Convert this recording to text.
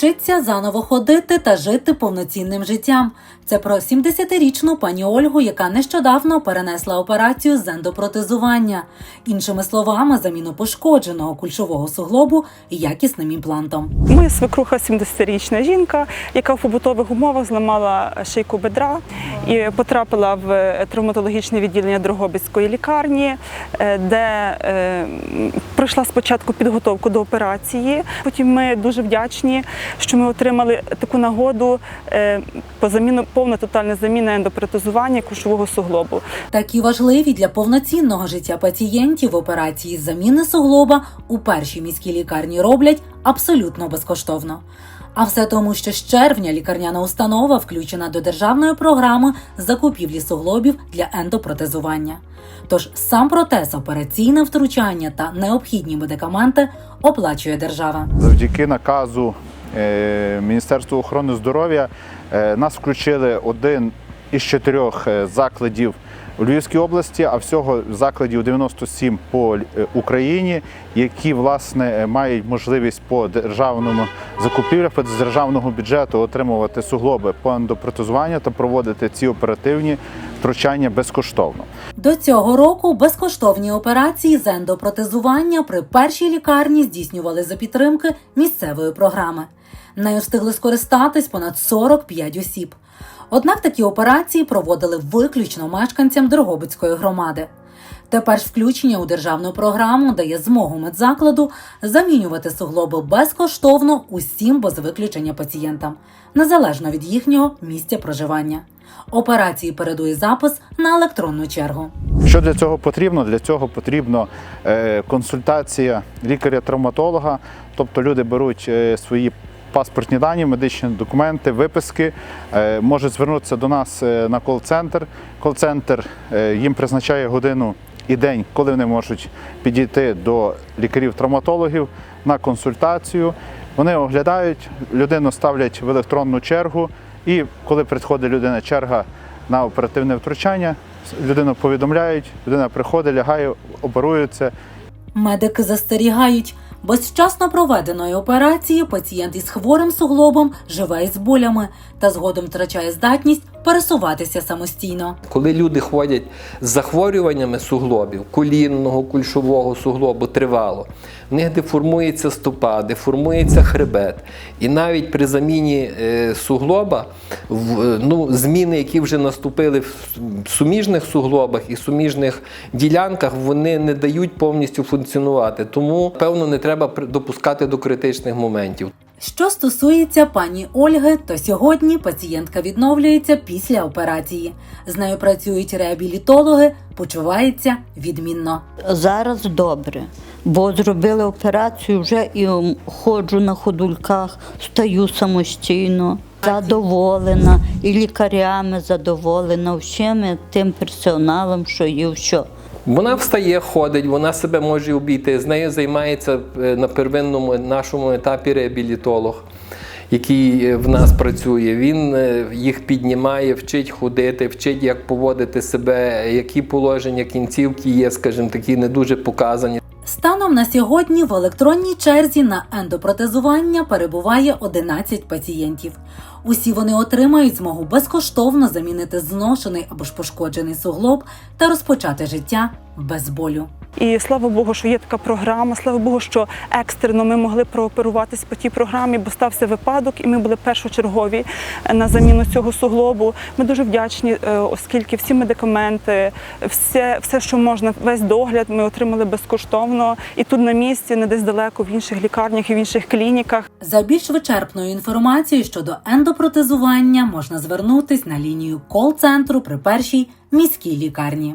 вчиться заново ходити та жити повноцінним життям. Це про 70-річну пані Ольгу, яка нещодавно перенесла операцію з ендопротезування. Іншими словами, заміну пошкодженого кульшового суглобу якісним імплантом. Моя свекруха 70-річна жінка, яка в побутових умовах зламала шийку бедра і потрапила в травматологічне відділення Дрогобицької лікарні, е, де е, пройшла спочатку підготовку до операції. Потім ми дуже вдячні, що ми отримали таку нагоду е, по заміну повна тотальна заміна ендопротезування кушового суглобу. Такі важливі для повноцінного життя пацієнтів операції з заміни суглоба у першій міській лікарні роблять абсолютно безкоштовно. А все тому, що з червня лікарняна установа включена до державної програми закупівлі суглобів для ендопротезування. Тож сам процес, операційне втручання та необхідні медикаменти оплачує держава. Завдяки наказу е, Міністерства охорони здоров'я е, нас включили один із чотирьох е, закладів у Львівській області, а всього закладів 97 по Україні, які власне мають можливість по державному закупівлях з державного бюджету отримувати суглоби по ендопротезуванню та проводити ці оперативні втручання безкоштовно. До цього року безкоштовні операції з ендопротезування при першій лікарні здійснювали за підтримки місцевої програми. Нею встигли скористатись понад 45 осіб. Однак такі операції проводили виключно мешканцям Дрогобицької громади. Тепер включення у державну програму дає змогу медзакладу замінювати суглоби безкоштовно усім без виключення пацієнтам, незалежно від їхнього місця проживання. Операції передує запис на електронну чергу. Що для цього потрібно? Для цього потрібно е, консультація лікаря-травматолога, тобто люди беруть е, свої паспортні дані, медичні документи, виписки, е, можуть звернутися до нас на кол-центр. Кол-центр їм призначає годину і день, коли вони можуть підійти до лікарів-травматологів на консультацію. Вони оглядають, людину ставлять в електронну чергу, і коли приходить людина черга на оперативне втручання, людину повідомляють, людина приходить, лягає, оперується. Медики застерігають, без вчасно проведеної операції пацієнт із хворим суглобом живе із болями та згодом втрачає здатність пересуватися самостійно. Коли люди ходять з захворюваннями суглобів, колінного, кульшового суглобу тривало, в них деформується стопа, деформується хребет. І навіть при заміні е, суглоба, ну, зміни, які вже наступили в суміжних суглобах і суміжних ділянках, вони не дають повністю функціонувати. Тому, певно, не треба при- допускати до критичних моментів. Що стосується пані Ольги, то сьогодні пацієнтка відновлюється після операції. З нею працюють реабілітологи, почувається відмінно. Зараз добре, бо зробили операцію вже і ходжу на ходульках, стаю самостійно, задоволена, і лікарями задоволена, всіми тим персоналом, що є що. Вона встає, ходить, вона себе може обійти. З нею займається е, на первинному нашому етапі реабілітолог, який е, в нас працює. Він е, їх піднімає, вчить ходити, вчить, як поводити себе, які положення кінцівки є, скажімо, такі не дуже показані. Станом на сьогодні в електронній черзі на ендопротезування перебуває 11 пацієнтів. Усі вони отримають змогу безкоштовно замінити зношений або ж пошкоджений суглоб та розпочати життя без болю. І слава Богу, що є така програма. Слава Богу, що екстрено ми могли прооперуватись по тій програмі, бо стався випадок, і ми були першочергові е, на заміну цього суглобу. Ми дуже вдячні, е, оскільки всі медикаменти, все, все, що можна, весь догляд ми отримали безкоштовно. І тут на місці, не десь далеко, в інших лікарнях і в інших клініках. За більш вичерпною інформацією щодо ендопротезування можна звернутись на лінію кол-центру при першій міській лікарні.